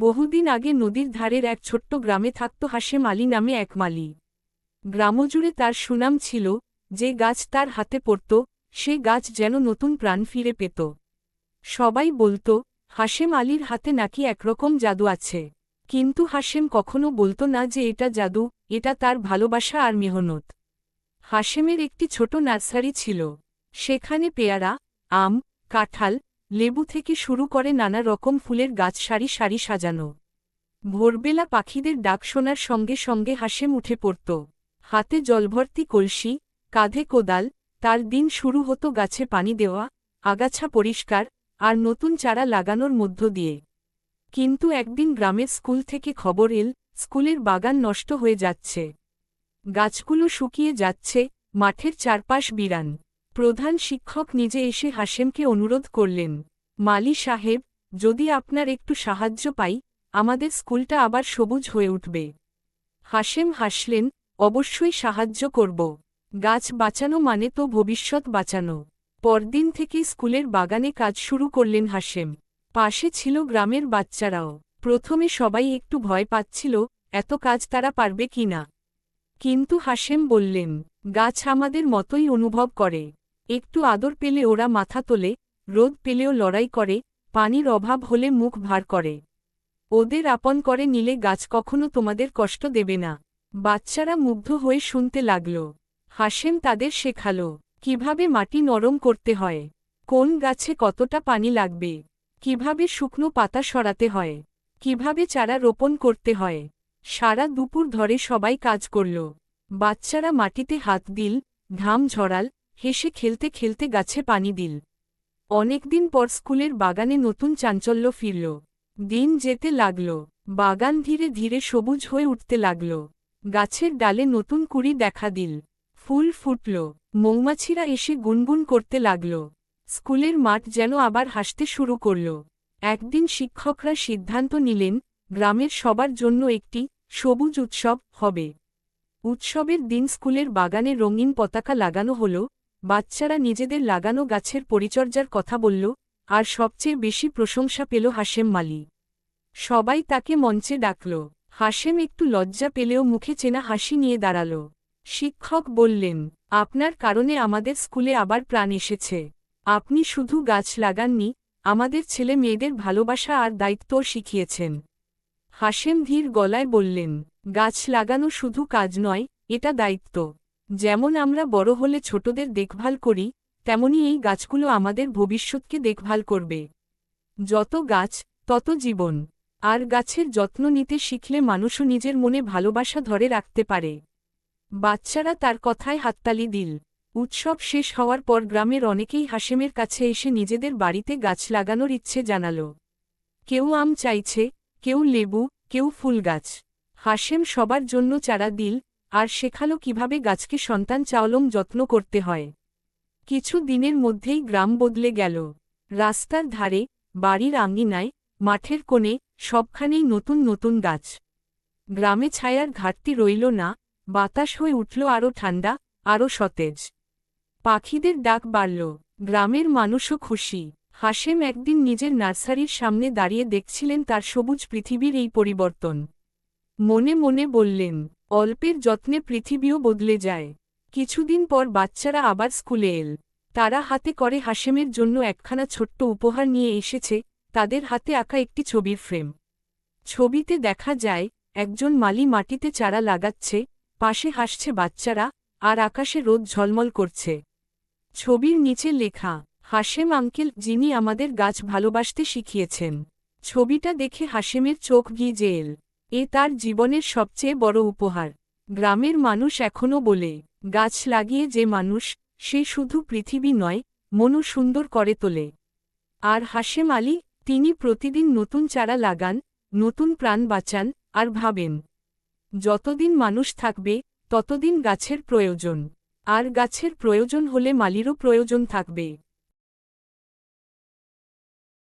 বহুদিন আগে নদীর ধারের এক ছোট্ট গ্রামে থাকত হাসেম আলী নামে এক মালি। গ্রামজুড়ে তার সুনাম ছিল, যে গাছ তার হাতে পড়ত, সে গাছ যেন নতুন প্রাণ ফিরে পেত। সবাই বলত হাসেম আলীর হাতে নাকি একরকম জাদু আছে। কিন্তু হাসেম কখনো বলতো না যে এটা জাদু, এটা তার ভালোবাসা আর মেহনত। হাসেমের একটি ছোট নার্সারি ছিল। সেখানে পেয়ারা, আম, কাঁঠাল লেবু থেকে শুরু করে নানা রকম ফুলের গাছ সারি সারি সাজানো। ভোরবেলা পাখিদের ডাক শোনার সঙ্গে সঙ্গে হাসেম উঠে পড়ত। হাতে জলভর্তি কলসি, কাঁধে কোদাল, তার দিন শুরু হতো গাছে পানি দেওয়া, আগাছা পরিষ্কার, আর নতুন চারা লাগানোর মধ্য দিয়ে। কিন্তু একদিন গ্রামের স্কুল থেকে খবর এল, স্কুলের বাগান নষ্ট হয়ে যাচ্ছে। গাছগুলো শুকিয়ে যাচ্ছে, মাঠের চারপাশ বিরান। প্রধান শিক্ষক নিজে এসে হাসেমকে অনুরোধ করলেন, মালি সাহেব, যদি আপনার একটু সাহায্য পাই, আমাদের স্কুলটা আবার সবুজ হয়ে উঠবে। হাসেম হাসলেন, অবশ্যই সাহায্য করব। গাছ বাঁচানো মানে তো ভবিষ্যৎ বাঁচানো। পরদিন থেকে স্কুলের বাগানে কাজ শুরু করলেন হাসেম পাশে ছিল গ্রামের বাচ্চারাও। প্রথমে সবাই একটু ভয় পাচ্ছিল, এত কাজ তারা পারবে কি না? কিন্তু হাসেম বললেন, গাছ আমাদের মতোই অনুভব করে। একটু আদর পেলে ওরা মাথা তোলে, রোদ পেলেও লড়াই করে, পানির অভাব হলে মুখ ভার করে। ওদের আপন করে নিলে গাছ কখনো তোমাদের কষ্ট দেবে না। বাচ্চারা মুগ্ধ হয়ে শুনতে লাগল। হাসেম তাদের শেখাল, কীভাবে মাটি নরম করতে হয়? কোন গাছে কতটা পানি লাগবে? কীভাবে শুকনো পাতা সরাতে হয়? কীভাবে চারা রোপণ করতে হয়? সারা দুপুর ধরে সবাই কাজ করল। বাচ্চারা মাটিতে হাত দিল, ঘাম ঝরাল হেসে খেলতে খেলতে গাছে পানি দিল। অনেকদিন পর স্কুলের বাগানে নতুন চাঞ্চল্য ফিরল। দিন যেতে লাগল, বাগান ধীরে ধীরে সবুজ হয়ে উঠতে লাগল। গাছের ডালে নতুন কুড়ি দেখা দিল। ফুল ফুটল, মৌমাছিরা এসে গুনগুন করতে লাগল। স্কুলের মাঠ যেন আবার হাসতে শুরু করল। একদিন শিক্ষকরা সিদ্ধান্ত নিলেন, গ্রামের সবার জন্য একটি সবুজ উৎসব হবে। উৎসবের দিন স্কুলের বাগানে রঙিন পতাকা লাগানো হল বাচ্চারা নিজেদের লাগানো গাছের পরিচর্যার কথা বলল, আর সবচেয়ে বেশি প্রশংসা পেল হাসেম মালি। সবাই তাকে মঞ্চে ডাকল। হাসেম একটু লজ্জা পেলেও মুখে চেনা হাসি নিয়ে দাঁড়াল। শিক্ষক বললেন, আপনার কারণে আমাদের স্কুলে আবার প্রাণ এসেছে। আপনি শুধু গাছ লাগাননি, আমাদের ছেলে মেয়েদের ভালোবাসা আর দায়িত্বও শিখিয়েছেন। হাসেম ধীর গলায় বললেন, গাছ লাগানো শুধু কাজ নয়, এটা দায়িত্ব। যেমন আমরা বড় হলে ছোটদের দেখভাল করি, তেমনি এই গাছগুলো আমাদের ভবিষ্যৎকে দেখভাল করবে। যত গাছ, তত জীবন। আর গাছের যত্ন নিতে শিখলে মানুষও নিজের মনে ভালোবাসা ধরে রাখতে পারে। বাচ্চারা তার কথায় হাততালি দিল। উৎসব শেষ হওয়ার পর গ্রামের অনেকেই হাসেমের কাছে এসে নিজেদের বাড়িতে গাছ লাগানোর ইচ্ছে জানাল। কেউ আম চাইছে, কেউ লেবু, কেউ ফুল গাছ। হাসেম সবার জন্য চারা দিল আর শেখালো কীভাবে গাছকে সন্তান চাওলম যত্ন করতে হয়। কিছু দিনের মধ্যেই গ্রাম বদলে গেল। রাস্তার ধারে, বাড়ির আঙ্গিনায় মাঠের কোণে সবখানেই নতুন নতুন গাছ। গ্রামে ছায়ার ঘাটতি রইল না, বাতাস হয়ে উঠল আরও ঠান্ডা আরও সতেজ। পাখিদের ডাক বাড়ল। গ্রামের মানুষও খুশি। হাসেম একদিন নিজের নার্সারির সামনে দাঁড়িয়ে দেখছিলেন তার সবুজ পৃথিবীর এই পরিবর্তন। মনে মনে বললেন অল্পের যত্নে পৃথিবীও বদলে যায়। কিছুদিন পর বাচ্চারা আবার স্কুলে এল। তারা হাতে করে হাসেমের জন্য একখানা ছোট্ট উপহার নিয়ে এসেছে, তাদের হাতে আঁকা একটি ছবির ফ্রেম। ছবিতে দেখা যায়, একজন মালি মাটিতে চারা লাগাচ্ছে, পাশে হাসছে বাচ্চারা, আর আকাশে রোদ ঝলমল করছে। ছবির নিচে লেখা হাসেম আঙ্কেল, যিনি আমাদের গাছ ভালোবাসতে শিখিয়েছেন। ছবিটা দেখে হাসেমের চোখ ভিজে এল। এ তার জীবনের সবচেয়ে বড় উপহার। গ্রামের মানুষ এখনও বলে, গাছ লাগিয়ে যে মানুষ, সে শুধু পৃথিবী নয়, মনও সুন্দর করে তোলে। আর হাসেম আলী, তিনি প্রতিদিন নতুন চারা লাগান, নতুন প্রাণ বাঁচান, আর ভাবেন, যতদিন মানুষ থাকবে, ততদিন গাছের প্রয়োজন। আর গাছের প্রয়োজন হলে মালিরও প্রয়োজন থাকবে।